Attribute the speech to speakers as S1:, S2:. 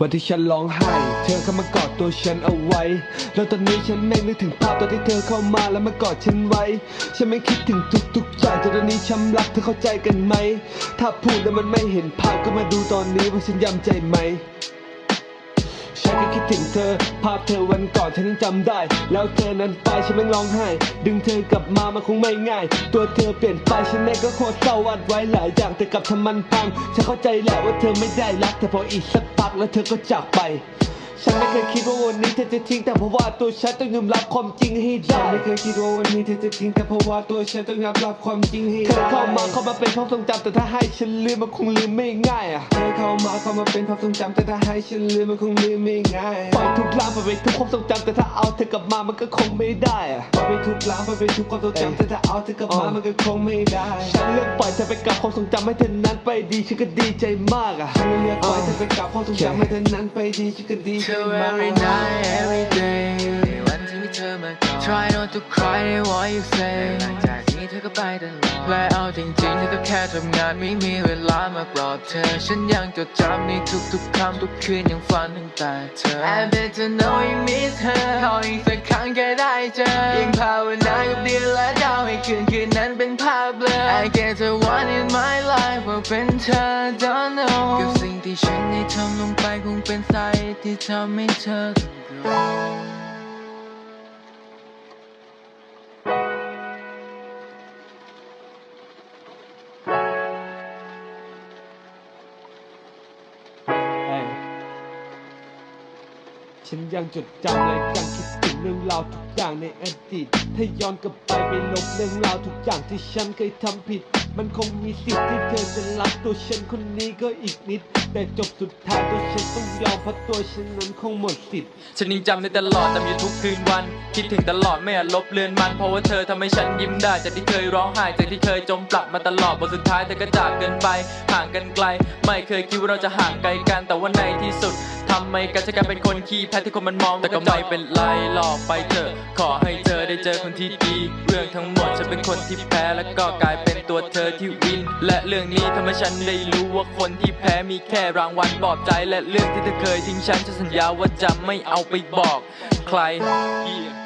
S1: วันที่ฉันร้องไห้ เธอเข้ามากอดตัวฉันเอาไว้ แล้วตอนนี้ฉันแม่งนึกถึงภาพตอนที่เธอเข้ามาแล้วมากอดฉันไว้ ฉันไม่คิดถึงทุกๆอย่างตอนนี้ช้ำรักเธอเข้าใจกันไหม ถ้าพูดแล้วมันไม่เห็นภาพก็มาดูตอนนี้ว่าฉันยำใจไหม ฉันก็คิดถึงเธอ ภาพเธอวันก่อนฉันยังจำได้ แล้วเธอนั้นไปฉันแม่งร้องไห้ ดึงเธอกลับมามันคงไม่ง่าย ตัวเธอเปลี่ยนไปฉันเองก็โคตรเศร้าวัดไว้หลายอย่างแต่กลับทำมันพัง ฉันเข้าใจแหละว่าเธอไม่ได้รักแต่พออีกสักพักแล้วเธอก็จากไป ฉันไม่เคยคิดว่าวันนี้เธอจะทิ้ง แต่เพราะว่าตัวฉันต้องยอมรับความจริงให้ได้ฉันไม่เคยคิดว่าวันนี้เธอจะทิ้ง แต่เพราะว่าตัวฉันต้องยอมรับความจริงให้ได้เธอเข้ามาเข้ามาเป็นความทรงจำแต่ถ้าให้ฉันลืมมันคงลืมไม่ง่ายอะเธอเข้ามาเข้ามาเป็นความทรงจำแต่ถ้าให้ฉันลืมมันคงลืมไม่ง่ายป ล่อยทุกล้างไปเป็นทุกความทรงจำแต่ถ้าเอาเธอกลับมามันก็คงไม่ได้อะปล่อยไปทุกล้างไปเป็นทุกความทรงจำแต่ถ้าเอาเธอกลับมามันก็คงไม่ได้ฉันเลือกปล่อยเธอไปกับความทรงจำให้เธอนั้นไปดีฉันก็ดีใจมากอะฉันเลือกปล่อยเธอไปกับความทรงจำให้เธอนั้นไปดีฉันก็ดีใจ
S2: to
S1: มาก
S2: every night, every day วันที่มีเธอมากอด Try not to cry what you say หลังจากนี้เธอก็ไปตลอด และเอาจริงๆเธอก็แค่ทำงานไม่มีเวลามาปลอบเธอ ฉันยังจดจำในทุกๆคำทุกคืนยังฝันถึงแต่เธอ I better know you miss her ขออีกสักครั้งแค่ได้เจอยังภาวนากับเดียวและดาวให้คืนคืนนั้นเป็นภาพเบลอ I guess the one in my life ว่าเป็นเธอ don't know กับสิ่งที่ฉันได้ทำลงไปคงเป็นสาเหตุที่ทำให้เธอต้องโกรธ
S1: ฉันยังจดจำและยังคิดถึงเรื่องราวทุกอย่างในอดีต ถ้าย้อนกลับไปไปลบเรื่องราวทุกอย่างที่ฉันเคยทำผิด มันคงมีสิทธิ์ที่เธอจะรักตัวฉันคนนี้ก็อีกนิด แต่จบสุดท้ายตัวฉันต้องยอมเพราะตัวฉันนั้นคงหมดสิทธิ์
S3: ฉันยังจำได้ตลอดจำอยู่ทุกคืนวัน คิดถึงตลอดไม่อาจลบเลือนมัน เพราะว่าเธอทำให้ฉันยิ้มได้ จากที่เคยร้องไห้จากที่เคยจมปลักมาตลอดบทสุดท้ายเธอก็จากเกินไปห่างกันไกล ไม่เคยคิดว่าเราจะห่างไกลกันแต่ว่าในที่สุด ทำไมกันจะกลายเป็นคนขี้แพ้ที่คนมันมองแต่ก็ไม่เป็นไรหรอกไปเถอะขอให้เธอได้เจอคนที่ดี เรื่องทั้งหมดฉันเป็นคนที่แพ้แล้วก็กลายเป็นตัวเธอที่วิน และเรื่องนี้ทำให้ฉันได้รู้ว่าคนที่แพ้มีแค่รางวัลปลอบใจ และเรื่องที่เธอเคยทิ้งฉันฉันสัญญาว่าจะไม่เอาไปบอก ใคร Yeah